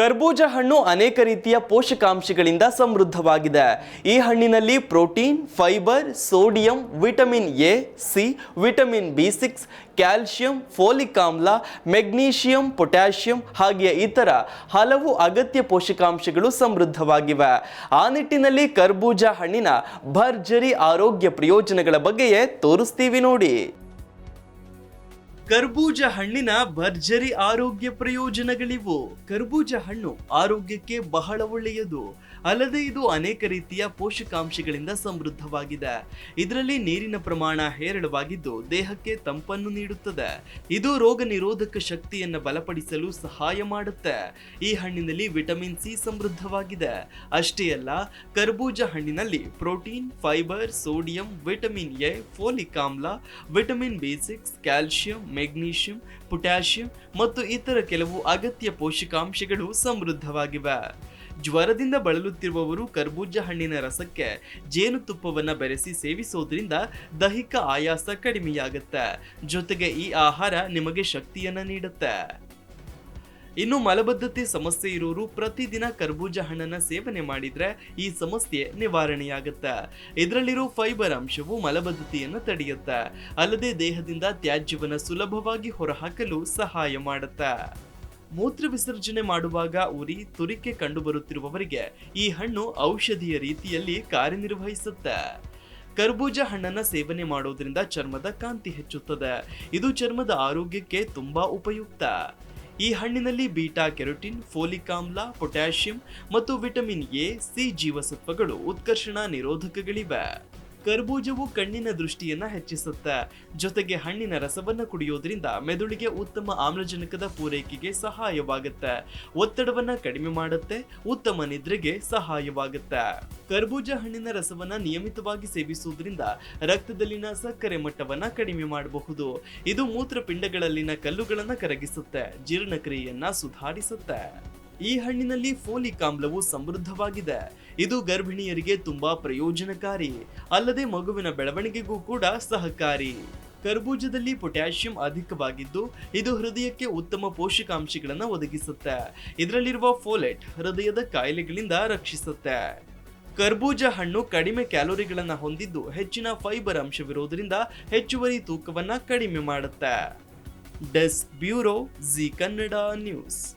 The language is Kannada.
ಕರ್ಬೂಜ ಹಣ್ಣು ಅನೇಕ ರೀತಿಯ ಪೋಷಕಾಂಶಗಳಿಂದ ಸಮೃದ್ಧವಾಗಿದೆ. ಈ ಹಣ್ಣಿನಲ್ಲಿ protein, fibre, sodium, vitamin A, C, vitamin B six calcium folic ಆಮ್ಲ, ಮೆಗ್ನೀಷಿಯಂ, ಪೊಟ್ಯಾಷಿಯಂ ಹಾಗೆಯೇ ಇತರ ಹಲವು ಅಗತ್ಯ ಪೋಷಕಾಂಶಗಳು ಸಮೃದ್ಧವಾಗಿವೆ. ಆ ನಿಟ್ಟಿನಲ್ಲಿ ಕರ್ಬೂಜ ಹಣ್ಣಿನ ಭರ್ಜರಿ ಆರೋಗ್ಯ ಪ್ರಯೋಜನಗಳ ಬಗ್ಗೆಯೇ ತೋರಿಸ್ತೀವಿ ನೋಡಿ. ಕರ್ಬೂಜ ಹಣ್ಣಿನ ಭರ್ಜರಿ ಆರೋಗ್ಯ ಪ್ರಯೋಜನಗಳಿವು. ಕರ್ಬೂಜ ಹಣ್ಣು ಆರೋಗ್ಯಕ್ಕೆ ಬಹಳ ಒಳ್ಳೆಯದು. ಅಲ್ಲದೆ ಇದು ಅನೇಕ ರೀತಿಯ ಪೋಷಕಾಂಶಗಳಿಂದ ಸಮೃದ್ಧವಾಗಿದೆ. ಇದರಲ್ಲಿ ನೀರಿನ ಪ್ರಮಾಣ ಹೇರಳವಾಗಿದ್ದು ದೇಹಕ್ಕೆ ತಂಪನ್ನು ನೀಡುತ್ತದೆ. ಇದು ರೋಗ ನಿರೋಧಕ ಶಕ್ತಿಯನ್ನು ಬಲಪಡಿಸಲು ಸಹಾಯ ಮಾಡುತ್ತೆ. ಈ ಹಣ್ಣಿನಲ್ಲಿ ವಿಟಮಿನ್ ಸಿ ಸಮೃದ್ಧವಾಗಿದೆ. ಅಷ್ಟೇ ಅಲ್ಲ, ಕರ್ಬೂಜ ಹಣ್ಣಿನಲ್ಲಿ protein, fibre, sodium, vitamin A, folic ಆಮ್ಲ, vitamin B six calcium magnesium, potassium ಮತ್ತು ಇತರ ಕೆಲವು ಅಗತ್ಯ ಪೋಷಕಾಂಶಗಳು ಸಮೃದ್ಧವಾಗಿವೆ. ಜ್ವರದಿಂದ ಬಳಲುತ್ತಿರುವವರು ಕರ್ಬೂಜ ಹಣ್ಣಿನ ರಸಕ್ಕೆ ಜೇನುತುಪ್ಪವನ್ನು ಬೆರೆಸಿ ಸೇವಿಸೋದ್ರಿಂದ ದೈಹಿಕ ಆಯಾಸ ಕಡಿಮೆಯಾಗುತ್ತೆ. ಜೊತೆಗೆ ಈ ಆಹಾರ ನಿಮಗೆ ಶಕ್ತಿಯನ್ನು ನೀಡುತ್ತೆ. ಇನ್ನು ಮಲಬದ್ಧತೆ ಸಮಸ್ಯೆ ಇರೋರು ಪ್ರತಿದಿನ ಕರ್ಬೂಜ ಹಣ್ಣನ್ನ ಸೇವನೆ ಮಾಡಿದ್ರೆ ಈ ಸಮಸ್ಯೆ ನಿವಾರಣೆಯಾಗುತ್ತೆ. ಇದರಲ್ಲಿರೋ ಫೈಬರ್ ಅಂಶವು ಮಲಬದ್ಧತೆಯನ್ನು ತಡೆಯುತ್ತೆ. ಅಲ್ಲದೆ ದೇಹದಿಂದ ತ್ಯಾಜ್ಯವನ್ನು ಸುಲಭವಾಗಿ ಹೊರಹಾಕಲು ಸಹಾಯ ಮಾಡುತ್ತೆ. ಮೂತ್ರ ವಿಸರ್ಜನೆ ಮಾಡುವಾಗ ಉರಿ, ತುರಿಕೆ ಕಂಡುಬರುತ್ತಿರುವವರಿಗೆ ಈ ಹಣ್ಣು ಔಷಧಿಯ ರೀತಿಯಲ್ಲಿ ಕಾರ್ಯನಿರ್ವಹಿಸುತ್ತೆ. ಕರ್ಬೂಜ ಹಣ್ಣನ್ನ ಸೇವನೆ ಮಾಡುವುದರಿಂದ ಚರ್ಮದ ಕಾಂತಿ ಹೆಚ್ಚುತ್ತದೆ. ಇದು ಚರ್ಮದ ಆರೋಗ್ಯಕ್ಕೆ ತುಂಬಾ ಉಪಯುಕ್ತ. ಈ ಹಣ್ಣಿನಲ್ಲಿ ಬೀಟಾ ಕೆರೋಟಿನ್ ಫೋಲಿಕ್ ಆಮ್ಲ ಪೊಟ್ಯಾಷಿಯಂ ಮತ್ತು ವಿಟಮಿನ್ ಎ ಸಿ ಜೀವಸತ್ವಗಳು ಉತ್ಕರ್ಷಣ ನಿರೋಧಕಗಳಿವೆ. ಕರ್ಬೂಜವು ಕಣ್ಣಿನ ದೃಷ್ಟಿಯನ್ನ ಹೆಚ್ಚಿಸುತ್ತೆ. ಜೊತೆಗೆ ಹಣ್ಣಿನ ರಸವನ್ನ ಕುಡಿಯೋದ್ರಿಂದ ಮೆದುಳಿಗೆ ಉತ್ತಮ ಆಮ್ಲಜನಕದ ಪೂರೈಕೆಗೆ ಸಹಾಯವಾಗುತ್ತೆ. ಒತ್ತಡವನ್ನ ಕಡಿಮೆ ಮಾಡುತ್ತೆ, ಉತ್ತಮ ನಿದ್ರೆಗೆ ಸಹಾಯವಾಗುತ್ತೆ. ಕರ್ಬೂಜ ಹಣ್ಣಿನ ರಸವನ್ನ ನಿಯಮಿತವಾಗಿ ಸೇವಿಸುವುದರಿಂದ ರಕ್ತದಲ್ಲಿನ ಸಕ್ಕರೆ ಮಟ್ಟವನ್ನ ಕಡಿಮೆ ಮಾಡಬಹುದು. ಇದು ಮೂತ್ರಪಿಂಡಗಳಲ್ಲಿನ ಕಲ್ಲುಗಳನ್ನ ಕರಗಿಸುತ್ತೆ, ಜೀರ್ಣಕ್ರಿಯೆಯನ್ನ ಸುಧಾರಿಸುತ್ತೆ. ಈ ಹಣ್ಣಿನಲ್ಲಿ ಫೋಲಿಕ್ ಆಮ್ಲವು ಸಮೃದ್ಧವಾಗಿದೆ. ಇದು ಗರ್ಭಿಣಿಯರಿಗೆ ತುಂಬಾ ಪ್ರಯೋಜನಕಾರಿ. ಅಲ್ಲದೆ ಮಗುವಿನ ಬೆಳವಣಿಗೆಗೂ ಕೂಡ ಸಹಕಾರಿ. ಕರ್ಬೂಜದಲ್ಲಿ ಪೊಟ್ಯಾಷಿಯಂ ಅಧಿಕವಾಗಿದ್ದು, ಇದು ಹೃದಯಕ್ಕೆ ಉತ್ತಮ ಪೋಷಕಾಂಶಗಳನ್ನು ಒದಗಿಸುತ್ತೆ. ಇದರಲ್ಲಿರುವ ಫೋಲೆಟ್ ಹೃದಯದ ಕಾಯಿಲೆಗಳಿಂದ ರಕ್ಷಿಸುತ್ತೆ. ಕರ್ಬೂಜ ಹಣ್ಣು ಕಡಿಮೆ ಕ್ಯಾಲೋರಿಗಳನ್ನು ಹೊಂದಿದ್ದು, ಹೆಚ್ಚಿನ ಫೈಬರ್ ಅಂಶವಿರುವುದರಿಂದ ಹೆಚ್ಚುವರಿ ತೂಕವನ್ನು ಕಡಿಮೆ ಮಾಡುತ್ತೆ. Desk bureau Zee Kannada news.